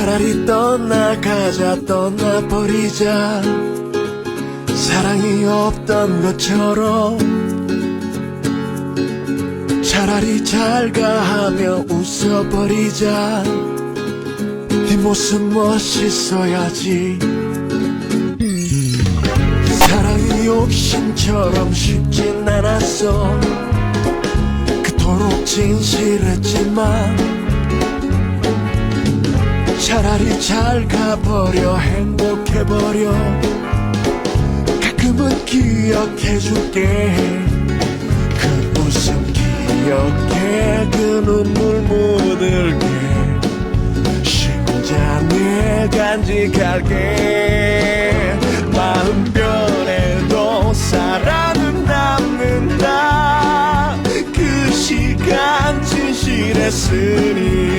차라리 떠나가자 떠나버리자. 사랑이 없던 것처럼. 차라리 잘가 하며 웃어버리자. 네 모습 멋있어야지. 사랑이 욕심처럼 쉽진 않았어. 그토록 진실했지만 차라리 잘 가버려. 행복해버려. 가끔은 기억해줄게. 그 웃음 기억해. 그 눈물 묻을게. 심장에 간직할게. 마음 변해도 사랑은 남는다. 그 시간 진실했으니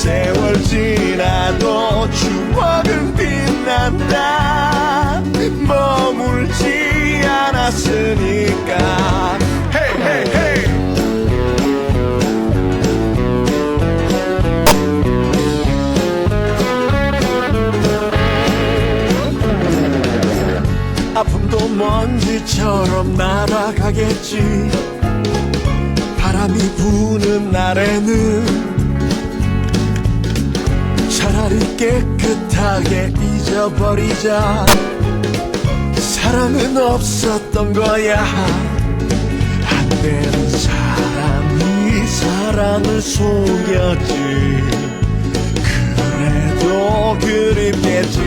세월 지나도 추억은 빛난다. 머물지 않았으니까. 헤이 아픔도 먼지처럼 날아가겠지. 바람이 부는 날에는 깨끗하게 잊어버리자. 사랑은 없었던 거야. 안 되는 사람이 사랑을 속였지. 그래도 그립겠지.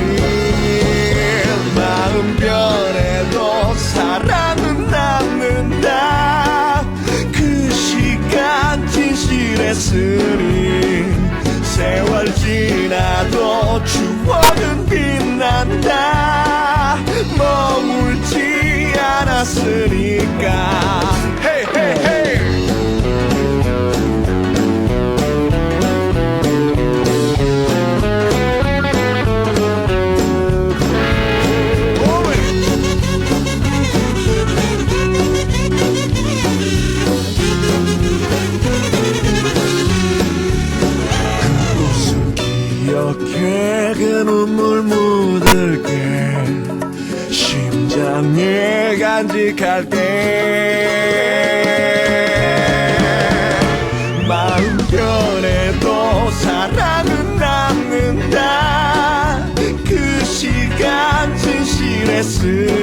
마음 변해도 사랑은 남는다. 그 시간 진실했으 헤이 웃음 기억해 그 눈물 심장에 간직할게 마음 변해도 사랑은 남는다. 그 시간 진실했으니